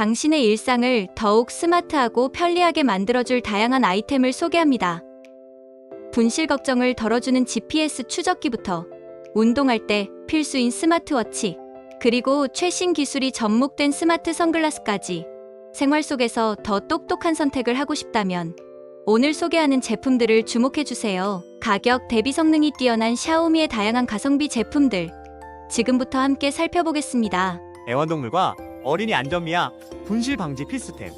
당신의 일상을 더욱 스마트하고 편리하게 만들어줄 다양한 아이템을 소개합니다. 분실 걱정을 덜어주는 GPS 추적기부터 운동할 때 필수인 스마트워치, 그리고 최신 기술이 접목된 스마트 선글라스까지 생활 속에서 더 똑똑한 선택을 하고 싶다면 오늘 소개하는 제품들을 주목해주세요. 가격 대비 성능이 뛰어난 샤오미의 다양한 가성비 제품들. 지금부터 함께 살펴보겠습니다. 애완동물과 어린이 안전미와 분실 방지 필수템.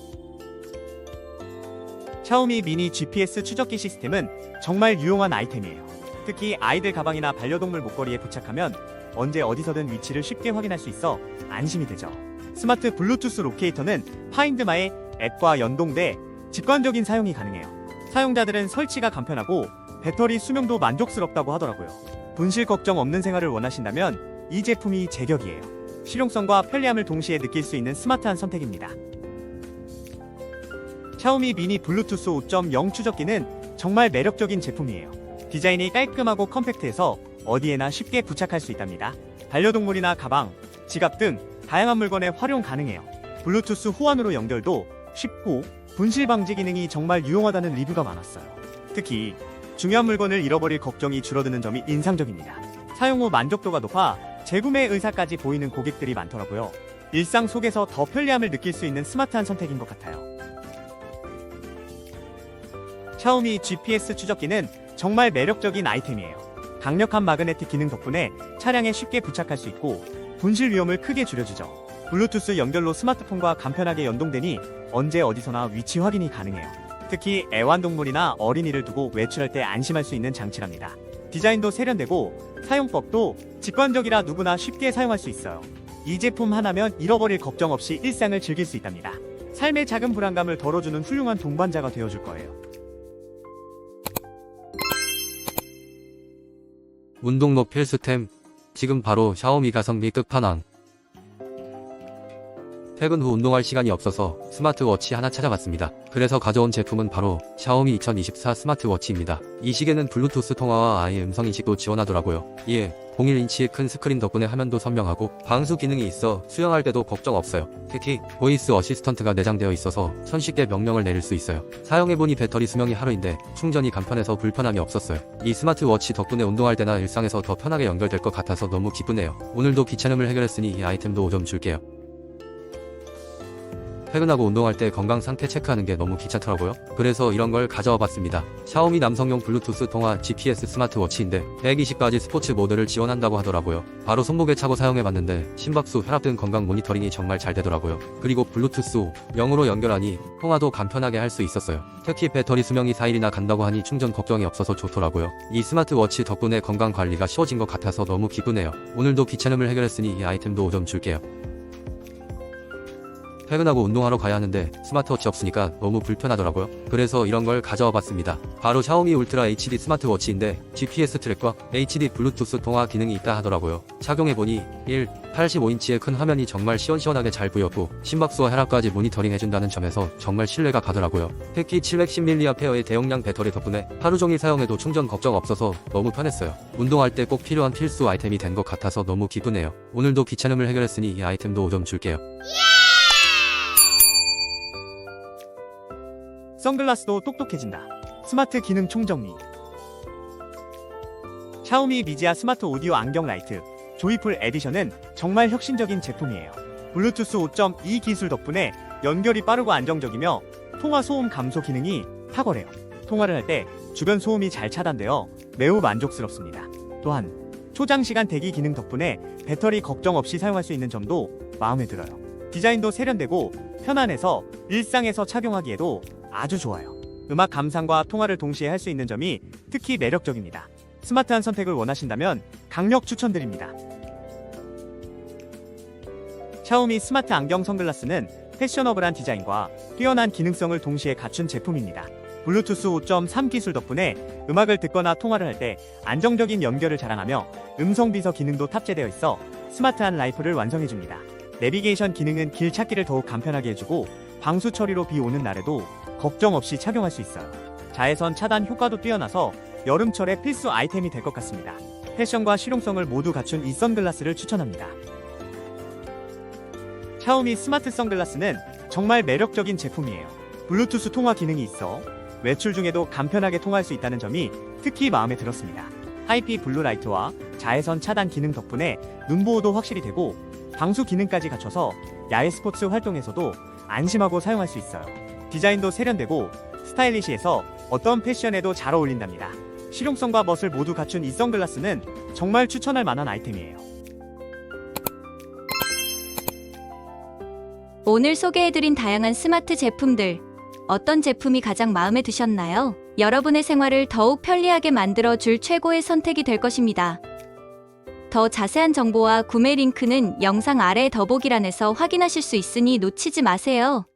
샤오미 미니 GPS 추적기 시스템은 정말 유용한 아이템이에요. 특히 아이들 가방이나 반려동물 목걸이에 부착하면 언제 어디서든 위치를 쉽게 확인할 수 있어 안심이 되죠. 스마트 블루투스 로케이터는 파인드마의 앱과 연동돼 직관적인 사용이 가능해요. 사용자들은 설치가 간편하고 배터리 수명도 만족스럽다고 하더라고요. 분실 걱정 없는 생활을 원하신다면 이 제품이 제격이에요. 실용성과 편리함을 동시에 느낄 수 있는 스마트한 선택입니다. 샤오미 미니 블루투스 5.0 추적기는 정말 매력적인 제품이에요. 디자인이 깔끔하고 컴팩트해서 어디에나 쉽게 부착할 수 있답니다. 반려동물이나 가방, 지갑 등 다양한 물건에 활용 가능해요. 블루투스 호환으로 연결도 쉽고 분실 방지 기능이 정말 유용하다는 리뷰가 많았어요. 특히 중요한 물건을 잃어버릴 걱정이 줄어드는 점이 인상적입니다. 사용 후 만족도가 높아 재구매 의사까지 보이는 고객들이 많더라고요. 일상 속에서 더 편리함을 느낄 수 있는 스마트한 선택인 것 같아요. 샤오미 GPS 추적기는 정말 매력적인 아이템이에요. 강력한 마그네틱 기능 덕분에 차량에 쉽게 부착할 수 있고 분실 위험을 크게 줄여주죠. 블루투스 연결로 스마트폰과 간편하게 연동되니 언제 어디서나 위치 확인이 가능해요. 특히 애완동물이나 어린이를 두고 외출할 때 안심할 수 있는 장치랍니다. 디자인도 세련되고 사용법도 직관적이라 누구나 쉽게 사용할 수 있어요. 이 제품 하나면 잃어버릴 걱정 없이 일상을 즐길 수 있답니다. 삶의 작은 불안감을 덜어주는 훌륭한 동반자가 되어줄 거예요. 운동복 필수템 지금 바로 샤오미 가성비 끝판왕 퇴근 후 운동할 시간이 없어서 스마트워치 하나 찾아봤습니다. 그래서 가져온 제품은 바로 샤오미 2024 스마트워치입니다. 이 시계는 블루투스 통화와 아예 음성 인식도 지원하더라고요. 이에 01인치의 큰 스크린 덕분에 화면도 선명하고 방수 기능이 있어 수영할 때도 걱정 없어요. 특히 보이스 어시스턴트가 내장되어 있어서 손쉽게 명령을 내릴 수 있어요. 사용해보니 배터리 수명이 하루인데 충전이 간편해서 불편함이 없었어요. 이 스마트워치 덕분에 운동할 때나 일상에서 더 편하게 연결될 것 같아서 너무 기쁘네요. 오늘도 귀찮음을 해결했으니 이 아이템도 5점 줄게요. 퇴근하고 운동할 때 건강 상태 체크하는 게 너무 귀찮더라고요. 그래서 이런 걸 가져와 봤습니다. 샤오미 남성용 블루투스 통화 GPS 스마트워치인데 120가지 스포츠 모드를 지원한다고 하더라고요. 바로 손목에 차고 사용해 봤는데 심박수, 혈압 등 건강 모니터링이 정말 잘 되더라고요. 그리고 블루투스 0으로 연결하니 통화도 간편하게 할 수 있었어요. 특히 배터리 수명이 4일이나 간다고 하니 충전 걱정이 없어서 좋더라고요. 이 스마트워치 덕분에 건강 관리가 쉬워진 것 같아서 너무 기쁘네요. 오늘도 귀찮음을 해결했으니 이 아이템도 5점 줄게요. 퇴근하고 운동하러 가야 하는데 스마트워치 없으니까 너무 불편하더라고요. 그래서 이런 걸 가져와 봤습니다. 바로 샤오미 울트라 HD 스마트워치인데 GPS 트랙과 HD 블루투스 통화 기능이 있다 하더라고요. 착용해보니 1. 85인치의 큰 화면이 정말 시원시원하게 잘 보였고 심박수와 혈압까지 모니터링 해준다는 점에서 정말 신뢰가 가더라고요. 특히 710mAh의 대용량 배터리 덕분에 하루 종일 사용해도 충전 걱정 없어서 너무 편했어요. 운동할 때 꼭 필요한 필수 아이템이 된 것 같아서 너무 기쁘네요. 오늘도 귀찮음을 해결했으니 이 아이템도 5점 줄게요. 선글라스도 똑똑해진다. 스마트 기능 총정리. 샤오미 미지아 스마트 오디오 안경 라이트 조이풀 에디션은 정말 혁신적인 제품이에요. 블루투스 5.2 기술 덕분에 연결이 빠르고 안정적이며 통화 소음 감소 기능이 탁월해요. 통화를 할 때 주변 소음이 잘 차단되어 매우 만족스럽습니다. 또한 초장시간 대기 기능 덕분에 배터리 걱정 없이 사용할 수 있는 점도 마음에 들어요. 디자인도 세련되고 편안해서 일상에서 착용하기에도 아주 좋아요. 음악 감상과 통화를 동시에 할 수 있는 점이 특히 매력적입니다. 스마트한 선택을 원하신다면 강력 추천드립니다. 샤오미 스마트 안경 선글라스는 패셔너블한 디자인과 뛰어난 기능성을 동시에 갖춘 제품입니다. 블루투스 5.3 기술 덕분에 음악을 듣거나 통화를 할 때 안정적인 연결을 자랑하며 음성 비서 기능도 탑재되어 있어 스마트한 라이프를 완성해줍니다. 내비게이션 기능은 길 찾기를 더욱 간편하게 해주고 방수 처리로 비 오는 날에도 걱정 없이 착용할 수 있어요. 자외선 차단 효과도 뛰어나서 여름철에 필수 아이템이 될 것 같습니다. 패션과 실용성을 모두 갖춘 이 선글라스를 추천합니다. 샤오미 스마트 선글라스는 정말 매력적인 제품이에요. 블루투스 통화 기능이 있어 외출 중에도 간편하게 통화할 수 있다는 점이 특히 마음에 들었습니다. 하이피 블루라이트와 자외선 차단 기능 덕분에 눈 보호도 확실히 되고 방수 기능까지 갖춰서 야외 스포츠 활동에서도 안심하고 사용할 수 있어요. 디자인도 세련되고 스타일리시해서 어떤 패션에도 잘 어울린답니다. 실용성과 멋을 모두 갖춘 이 선글라스는 정말 추천할 만한 아이템이에요. 오늘 소개해드린 다양한 스마트 제품들, 어떤 제품이 가장 마음에 드셨나요? 여러분의 생활을 더욱 편리하게 만들어 줄 최고의 선택이 될 것입니다. 더 자세한 정보와 구매 링크는 영상 아래 더보기란에서 확인하실 수 있으니 놓치지 마세요.